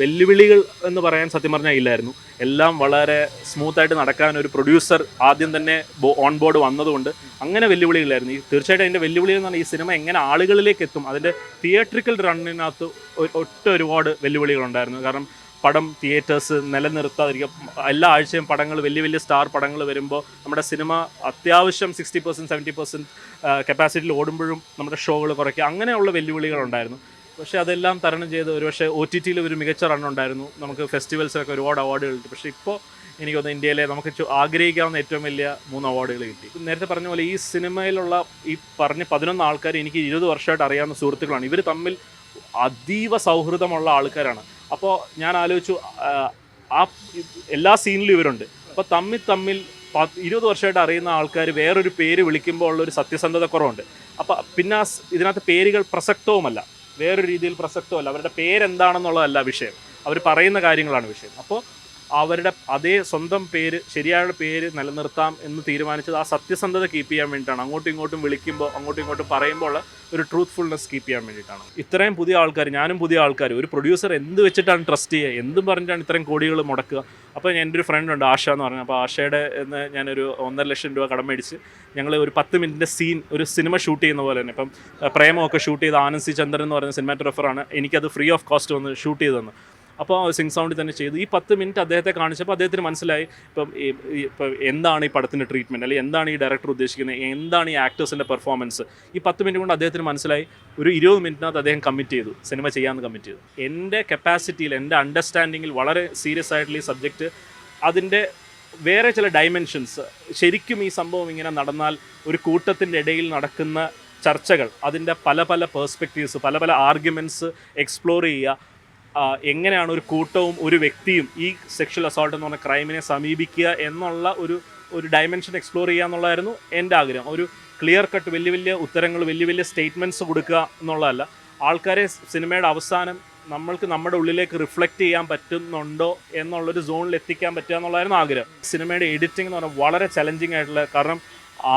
വെല്ലുവിളികൾ എന്ന് പറയാൻ സത്യം പറഞ്ഞാൽ ഇല്ലായിരുന്നു. എല്ലാം വളരെ സ്മൂത്തായിട്ട് നടക്കാൻ ഒരു പ്രൊഡ്യൂസർ ആദ്യം തന്നെ ഓൺ ബോർഡ് വന്നതുകൊണ്ട് അങ്ങനെ വെല്ലുവിളികളായിരുന്നു ഈ തീർച്ചയായിട്ടും അതിന്റെ വെല്ലുവിളി എന്ന് പറഞ്ഞാൽ ഈ സിനിമ എങ്ങനെ ആളുകളിലേക്ക് എത്തും അതിന്റെ തിയേറ്ററിക്കൽ റണ്ണിനകത്ത് ഒട്ട ഒരുപാട് വെല്ലുവിളികളുണ്ടായിരുന്നു കാരണം പടം തിയേറ്റേഴ്സ് നിലനിർത്താതിരിക്കും എല്ലാ ആഴ്ചയും പടങ്ങൾ വലിയ വലിയ സ്റ്റാർ പടങ്ങൾ വരുമ്പോൾ നമ്മുടെ സിനിമ അത്യാവശ്യം സിക്സ്റ്റി പെർസെന്റ് സെവന്റി പെർസെന്റ് കപ്പാസിറ്റിയിൽ ഓടുമ്പോഴും നമ്മുടെ ഷോകൾ കുറയ്ക്കുക അങ്ങനെയുള്ള വെല്ലുവിളികളുണ്ടായിരുന്നു പക്ഷേ അതെല്ലാം തരണം ചെയ്ത് ഒരുപക്ഷെ ഒ ടി ടിയിൽ ഒരു മികച്ച റൺ ഉണ്ടായിരുന്നു. നമുക്ക് ഫെസ്റ്റിവൽസിലൊക്കെ ഒരുപാട് അവാർഡുകൾ കിട്ടി. പക്ഷേ ഇപ്പോൾ എനിക്കൊന്ന് ഇന്ത്യയിലെ നമുക്ക് ആഗ്രഹിക്കാവുന്ന ഏറ്റവും വലിയ മൂന്ന് അവാർഡുകൾ കിട്ടി. നേരത്തെ പറഞ്ഞ പോലെ ഈ സിനിമയിലുള്ള ഈ പറഞ്ഞ പതിനൊന്ന് ആൾക്കാർ എനിക്ക് ഇരുപത് വർഷമായിട്ട് അറിയാവുന്ന സുഹൃത്തുക്കളാണ്. ഇവർ തമ്മിൽ അതീവ സൗഹൃദമുള്ള ആൾക്കാരാണ്. അപ്പോൾ ഞാൻ ആലോചിച്ചു ആ, എല്ലാ സീനിലും ഇവരുണ്ട്. അപ്പോൾ തമ്മിൽ തമ്മിൽ ഇരുപത് വർഷമായിട്ട് അറിയുന്ന ആൾക്കാർ വേറൊരു പേര് വിളിക്കുമ്പോൾ ഉള്ള ഒരു സത്യസന്ധത കുറവുണ്ട്. അപ്പോൾ പിന്നെ ഇതിനകത്ത് പേരുകൾ പ്രസക്തവുമല്ല. വേറൊരു രീതിയിൽ പ്രസക്തമല്ല. അവരുടെ പേരെന്താണെന്നുള്ളതല്ല വിഷയം. അവർ പറയുന്ന കാര്യങ്ങളാണ് വിഷയം. അപ്പോൾ അവരുടെ അതേ സ്വന്തം പേര് ശരിയായ പേര് നിലനിർത്താം എന്ന് തീരുമാനിച്ചത് ആ സത്യസന്ധത കീപ്പ് ചെയ്യാൻ വേണ്ടിയിട്ടാണ്. അങ്ങോട്ടും ഇങ്ങോട്ടും വിളിക്കുമ്പോൾ അങ്ങോട്ടും ഇങ്ങോട്ടും പറയുമ്പോൾ ഒരു ട്രൂത്ത്ഫുൾനെസ് കീപ്പ് ചെയ്യാൻ വേണ്ടിയിട്ടാണ്. ഇത്രയും പുതിയ ആൾക്കാർ ഞാനും പുതിയ ആൾക്കാർ ഒരു പ്രൊഡ്യൂസർ എന്ത് വെച്ചിട്ടാണ് ട്രസ്റ്റ് ചെയ്യുക? എന്തും പറഞ്ഞിട്ടാണ് ഇത്രയും കോടികൾ മുടക്കുക? അപ്പോൾ എന്റെ ഒരു ഫ്രണ്ട് ഉണ്ട് ആശ എന്ന് പറഞ്ഞു. അപ്പോൾ ആശയുടെ എന്ന് ഞാനൊരു ഒന്നര ലക്ഷം രൂപ കടം മേടിച്ച് ഞങ്ങൾ ഒരു പത്ത് മിനിറ്റിന്റെ സീൻ ഒരു സിനിമ ഷൂട്ട് ചെയ്യുന്ന പോലെ തന്നെ. ഇപ്പം പ്രേമമൊക്കെ ഷൂട്ട് ചെയ്ത ആനന്ദ് സി ചന്ദ്രൻ എന്ന് പറയുന്ന സിനിമാറ്റോഗ്രാഫറാണ് എനിക്കത് ഫ്രീ ഓഫ് കോസ്റ്റ് വന്ന് ഷൂട്ട് ചെയ്തു തന്നു. അപ്പോൾ സിംഗ് സൗണ്ടിൽ തന്നെ ചെയ്തു. ഈ പത്ത് മിനിറ്റ് അദ്ദേഹത്തെ കാണിച്ചപ്പോൾ അദ്ദേഹത്തിന് മനസ്സിലായി. ഇപ്പം ഇപ്പം എന്താണ് ഈ പടത്തിന്റെ ട്രീറ്റ്മെന്റ് അല്ലെങ്കിൽ എന്താണ് ഈ ഡയറക്ടർ ഉദ്ദേശിക്കുന്നത്? എന്താണ് ഈ ആക്ടേഴ്സിന്റെ പെർഫോമൻസ് ഈ പത്ത് മിനിറ്റ് കൊണ്ട് അദ്ദേഹത്തിന് മനസ്സിലായി. ഒരു ഇരുപത് മിനിറ്റിനകത്ത് അദ്ദേഹം കമ്മിറ്റ് ചെയ്തു. സിനിമ ചെയ്യാമെന്ന് കമ്മിറ്റ് ചെയ്തു. എന്റെ കപ്പാസിറ്റിയിൽ എന്റെ അണ്ടർസ്റ്റാൻഡിങ്ങിൽ വളരെ സീരിയസ് ആയിട്ടുള്ള ഈ സബ്ജക്റ്റ് അതിന്റെ വേറെ ചില ഡയമെൻഷൻസ് ശരിക്കും ഈ സംഭവം ഇങ്ങനെ നടന്നാൽ ഒരു കൂട്ടത്തിന്റെ ഇടയിൽ നടക്കുന്ന ചർച്ചകൾ അതിന്റെ പല പല പേഴ്സ്പെക്റ്റീവ്സ് പല പല ആർഗ്യുമെന്റ്സ് എക്സ്പ്ലോർ ചെയ്യുക എങ്ങനെയാണ് ഒരു കൂട്ടവും ഒരു വ്യക്തിയും ഈ സെക്ഷൽ അസോൾട്ട് എന്ന് പറഞ്ഞ ക്രൈമിനെ സമീപിക്കുക എന്നുള്ള ഒരു ഒരു ഡയമെൻഷൻ എക്സ്പ്ലോർ ചെയ്യുക എന്നുള്ളതായിരുന്നു എന്റെ ആഗ്രഹം. ഒരു ക്ലിയർ കട്ട് വലിയ വലിയ ഉത്തരങ്ങൾ വലിയ വലിയ സ്റ്റേറ്റ്മെന്റ്സ് കൊടുക്കുക എന്നുള്ളതല്ല. ആൾക്കാരെ സിനിമയുടെ അവസാനം നമ്മൾക്ക് നമ്മുടെ ഉള്ളിലേക്ക് റിഫ്ലക്റ്റ് ചെയ്യാൻ പറ്റുന്നുണ്ടോ എന്നുള്ളൊരു സോണിൽ എത്തിക്കാൻ പറ്റുക എന്നുള്ളതായിരുന്നു ആഗ്രഹം. സിനിമയുടെ എഡിറ്റിംഗ് എന്ന് പറഞ്ഞാൽ വളരെ ചലഞ്ചിങ് ആയിട്ടുള്ള കാരണം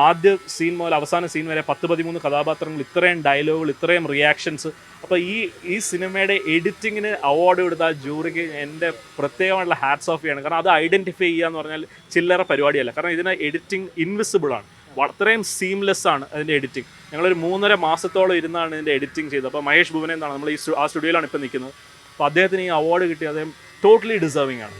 ആദ്യ സീൻ മുതൽ അവസാന സീൻ വരെ പത്ത് പതിമൂന്ന് കഥാപാത്രങ്ങൾ ഇത്രയും ഡയലോഗുകൾ ഇത്രയും റിയാക്ഷൻസ് അപ്പോൾ ഈ ഈ സിനിമയുടെ എഡിറ്റിങ്ങിന് അവാർഡ് കൊടുത്ത ജൂറിക്ക് എന്റെ പ്രത്യേകമായിട്ടുള്ള ഹാറ്റ്സ് ഓഫ് ചെയ്യണം. കാരണം അത് ഐഡന്റിഫൈ ചെയ്യുക എന്ന് പറഞ്ഞാൽ ചില്ലറ പരിപാടിയല്ല. കാരണം ഇതിന് എഡിറ്റിംഗ് ഇൻവിസിബിൾ ആണ്. അത്രയും സീംലെസ് ആണ് അതിന്റെ എഡിറ്റിംഗ് ഞങ്ങളൊരു മൂന്നര മാസത്തോളം ഇരുന്നാണ് ഇതിന്റെ എഡിറ്റിംഗ് ചെയ്തത്. അപ്പോൾ മഹേഷ് ഭുവനെ എന്നാണ് നമ്മൾ ഈ ആ സ്റ്റുഡിയോയിലാണ് ഇപ്പോൾ നിൽക്കുന്നത്. അപ്പോൾ അദ്ദേഹത്തിന് ഈ അവാർഡ് കിട്ടി അദ്ദേഹം ടോട്ടലി ഡിസേർവിംഗ് ആണ്.